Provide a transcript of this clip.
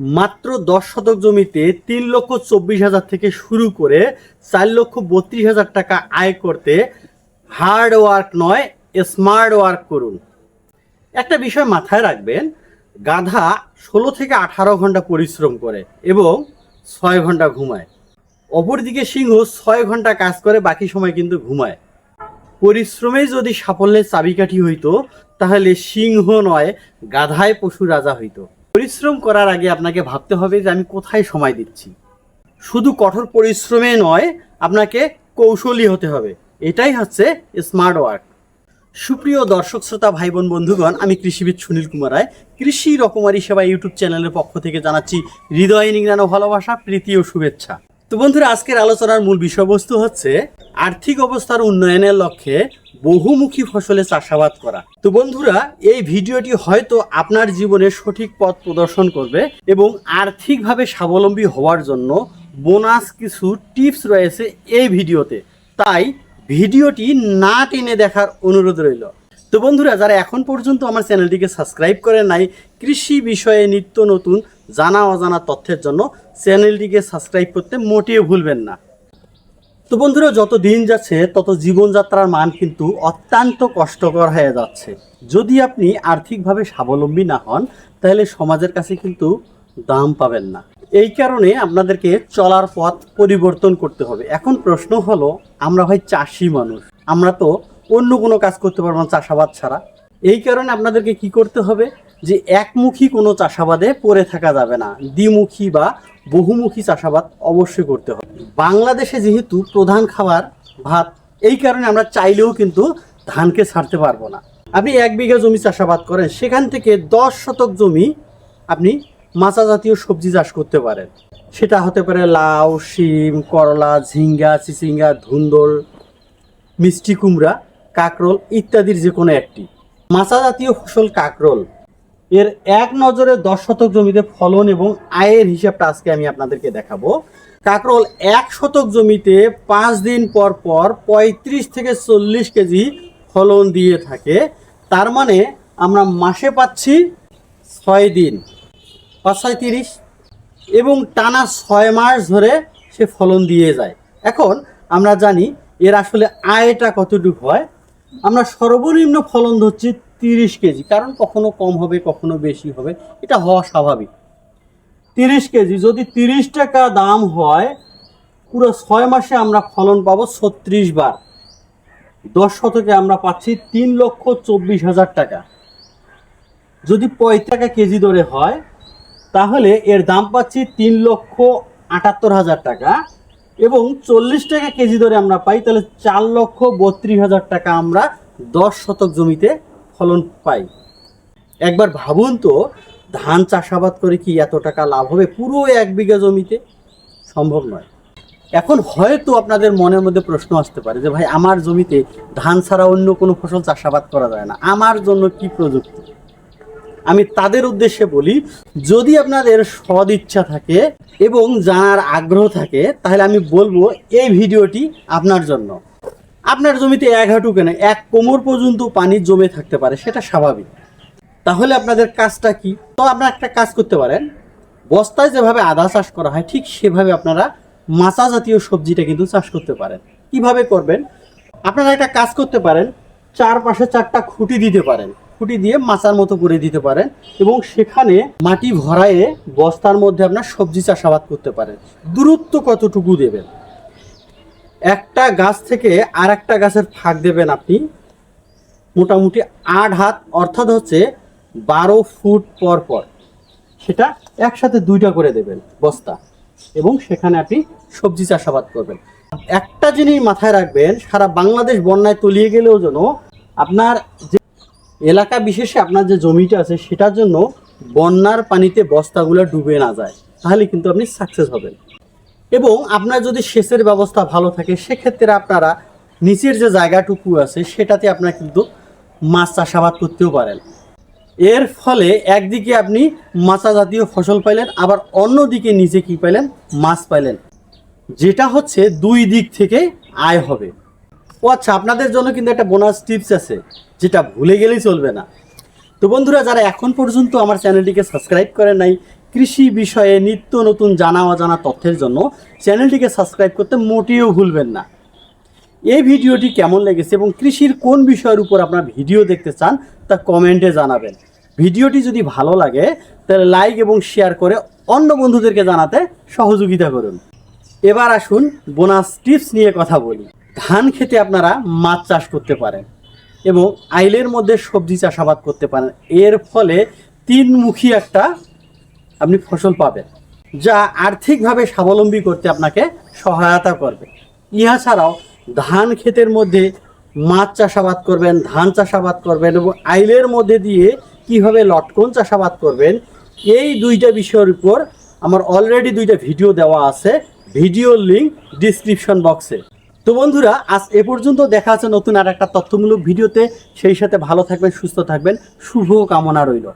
মাত্র দশ শতক জমিতে তিন লক্ষ চব্বিশ হাজার থেকে শুরু করে চার লক্ষ বত্রিশ হাজার টাকা আয় করতে হার্ড ওয়ার্ক নয় স্মার্ট ওয়ার্ক করুন। একটা বিষয় মাথায় রাখবেন, গাধা ষোলো থেকে আঠারো ঘণ্টা পরিশ্রম করে এবং ছয় ঘণ্টা ঘুমায়। অপরদিকে সিংহ ছয় ঘণ্টা কাজ করে, বাকি সময় কিন্তু ঘুমায়। পরিশ্রমেই যদি সাফল্যের চাবিকাঠি হইতো, তাহলে সিংহ নয়, গাধায় পশু রাজা হইতো। পরিশ্রম করার আগে আপনাকে ভাবতে হবে যে আমি কোথায় সময় দিচ্ছি। শুধু কঠোর পরিশ্রমে নয়, আপনাকে কৌশলী হতে হবে। এটাই হচ্ছে স্মার্ট ওয়ার্ক সুপ্রিয় দর্শক, শ্রোতা ভাই বোন বন্ধুগণ, আমি কৃষিবিদ সুনীল কুমার রায়, কৃষি রকমারি সেবা ইউটিউব চ্যানেলের পক্ষ থেকে জানাচ্ছি হৃদয় নিংড়ানো ভালোবাসা, প্রীতি ও শুভেচ্ছা। তো বন্ধুরা, আজকের আলোচনার মূল বিষয়বস্তু হচ্ছে আর্থিক অবস্থার উন্নয়নের লক্ষ্যে বহুমুখী ফসলে চাষাবাদ করা। তো বন্ধুরা, এই ভিডিওটি হয়তো আপনার জীবনে সঠিক পথ প্রদর্শন করবে এবং আর্থিকভাবে স্বাবলম্বী হওয়ার জন্য বোনাস কিছু টিপস রয়েছে এই ভিডিওতে। তাই ভিডিওটি না টেনে দেখার অনুরোধ রইল। তো বন্ধুরা, যারা এখন পর্যন্ত আমার চ্যানেলটিকে সাবস্ক্রাইব করে নাই, কৃষি বিষয়ে নিত্য নতুন জানা অজানা তথ্যের জন্য চ্যানেলটিকে সাবস্ক্রাইব করতে মোটেও ভুলবেন না। তো বন্ধুরা, যত দিন যাচ্ছে, তত জীবনযাত্রার মান কিন্তু অত্যন্ত কষ্টকর হয়ে যাচ্ছে। যদি আপনি আর্থিকভাবে স্বাবলম্বী না হন, তাহলে সমাজের কাছে কিন্তু দাম পাবেন না। এই কারণে আপনাদেরকে চলার পথ পরিবর্তন করতে হবে। এখন প্রশ্ন হলো, আমরা ভাই চাষি মানুষ, আমরা তো অন্য কোনো কাজ করতে পারব না চাষাবাদ ছাড়া। এই কারণে আপনাদেরকে কি করতে হবে? যে একমুখী কোনো চাষাবাদে পড়ে থাকা যাবে না। দ্বিমুখী বা বহুমুখী চাষাবাদ অবশ্যই করতে হবে। বাংলাদেশে যেহেতু প্রধান খাবার ভাত, এই কারণে আমরা চাইলেও কিন্তু ধানকে ছাড়তে পারব না। আপনি এক বিঘা জমি চাষাবাদ করেন, সেখান থেকে দশ শতক জমি আপনি মাচা জাতীয় সবজি চাষ করতে পারেন। সেটা হতে পারে লাউ, শিম, করলা, ঝিঙ্গা, চিচিঙ্গা, ধুন্দল, মিষ্টি কুমড়া, কাকরোল ইত্যাদির যে কোনো একটি। মাচা জাতীয় ফসল কাকরোল এর এক নজরে দশ শতক জমিতে ফলন এবং আয়ের হিসাবটা আজকে আমি আপনাদেরকে দেখাবো। কাকরোল এক শতক জমিতে পাঁচ দিন পর পর পঁয়ত্রিশ থেকে চল্লিশ কেজি ফলন দিয়ে থাকে। তার মানে আমরা মাসে পাচ্ছি ছয় দিন, পাঁচ ছয় তিরিশ এবং টানা ছয় মাস ধরে সে ফলন দিয়ে যায়। এখন আমরা জানি এর আসলে আয়টা কতটুকু হয়। আমরা সর্বনিম্ন ফলন ধরছি তিরিশ কেজি, কারণ কখনো কম হবে, কখনো বেশি হবে, এটা হওয়া স্বাভাবিক। তিরিশ কেজি, যদি তিরিশ টাকা দাম হয়, পুরো ছয় মাসে আমরা ফলন পাবো ছত্রিশ বার। দশ শতকে আমরা পাচ্ছি তিন লক্ষ চব্বিশ হাজার টাকা। যদি পঁয়ত্রিশ টাকা কেজি দরে হয়, তাহলে এর দাম পাচ্ছি তিন লক্ষ আটাত্তর হাজার টাকা এবং চল্লিশ টাকা কেজি দরে আমরা পাই, তাহলে চার লক্ষ বত্রিশ হাজার টাকা আমরা দশ শতক জমিতে ফলন পাই। একবার ভাবুন তো, ধান চাষাবাদ করে কি এত টাকা লাভ হবে পুরো এক বিঘা জমিতে? সম্ভব নয়। এখন হয়তো আপনাদের মনের মধ্যে প্রশ্ন আসতে পারে যে ভাই, আমার জমিতে ধান ছাড়া অন্য কোনো ফসল চাষাবাদ করা যায় না। আমার জন্য কি প্রযুক্তি? আমি তাদের উদ্দেশ্যে বলি, যদি আপনাদের সদ ইচ্ছা থাকে এবং জানার আগ্রহ থাকে, তাহলে আমি বলব এই ভিডিওটি আপনার জন্য। আপনার জমিতে এক হাঁটু কেন? এক কোমর পর্যন্ত পানি জমে থাকতে পারে, সেটা স্বাভাবিক। তাহলে আপনাদের কাজটা কি? তো আপনারা একটা কাজ করতে পারেন। বস্তায় যেভাবে আদা চাষ করা হয়, ঠিক সেভাবে আপনারা মাচা জাতীয় সবজিটা কিন্তু চাষ করতে পারেন। কীভাবে করবেন? আপনারা একটা কাজ করতে পারেন, চারপাশে চারটা খুঁটি দিতে পারেন। খুঁটি দিয়ে মাচার মতো করে দিতে পারেন এবং সেখানে মাটি ভরায়ে বস্তার মধ্যে আপনার সবজি চাষাবাদ করতে পারেন। দূরত্ব কতটুকু দেবেন? একটা গাছ থেকে আর একটা গাছের ফাঁক দেবেন আপনি। মোটামুটি আট হাত, অর্থাৎ হচ্ছে বারো ফুট পর পর। সেটা একসাথে দুইটা করে দেবেন বস্তা। এবং সেখানে আপনি সবজি চাষাবাদ করবেন। একটা জিনিস মাথায় রাখবেন, সারা বাংলাদেশ বন্যায় তলিয়ে গেলেও যেন আপনার যে এলাকা বিশেষে আপনার যে জমিটা আছে, সেটার জন্য বন্যার পানিতে বস্তাগুলো ডুবে না যায়। তাহলে কিন্তু আপনি সাকসেস হবেন। এবং আপনার যদি সেচের ব্যবস্থা ভালো থাকে, সেক্ষেত্রে আপনারা নিচের যে জায়গাটুকু আছে, সেটাতে আপনারা কিন্তু মাছ চাষাবাদ করতেও পারেন। এর ফলে একদিকে আপনি মাছা জাতীয় ফসল পাইলেন, আবার অন্যদিকে নিচে কি পাইলেন? মাছ পাইলেন। যেটা হচ্ছে দুই দিক থেকে আয় হবে। ও আচ্ছা আপনাদের জন্য কিন্তু একটা বোনাস টিপস আছে, যেটা ভুলে গেলেই চলবে না। তো বন্ধুরা, যারা এখন পর্যন্ত আমার চ্যানেলটিকে সাবস্ক্রাইব করেন নাই কৃষি বিষয়ে নিত্য নতুন জানা অজানা তথ্যের জন্য চ্যানেলটিকে সাবস্ক্রাইব করতে মোটেও ভুলবেন না। এই ভিডিওটি কেমন লেগেছে এবং কৃষির কোন বিষয়ের উপর আপনার ভিডিও দেখতে চান তা কমেন্টে জানাবেন। ভিডিওটি যদি ভালো লাগে, তাহলে লাইক এবং শেয়ার করে অন্য বন্ধুদেরকে জানাতে সহযোগিতা করুন। এবার আসুন বোনাস টিপস নিয়ে কথা বলি। ধান খেতে আপনারা মাছ চাষ করতে পারেন এবং আইলের মধ্যে সবজি চাষাবাদ করতে পারেন। এর ফলে তিনমুখী একটা আপনি ফসল পাবেন, যা আর্থিকভাবে স্বাবলম্বী করতে আপনাকে সহায়তা করবে। ইহা ছাড়াও ধান ক্ষেতের মধ্যে মাছ চাষাবাদ করবেন, ধান চাষাবাদ করবেন এবং আইলের মধ্যে দিয়ে কীভাবে লটকন চাষাবাদ করবেন, এই দুইটা বিষয়ের উপর আমার অলরেডি দুইটা ভিডিও দেওয়া আছে। ভিডিও লিঙ্ক ডিসক্রিপশন বক্সে তো বন্ধুরা, আজ এ পর্যন্ত দেখা আছে নতুন আর একটা তথ্যমূলক ভিডিওতে সেই সাথে ভালো থাকবেন, সুস্থ থাকবেন। শুভ কামনা রইল।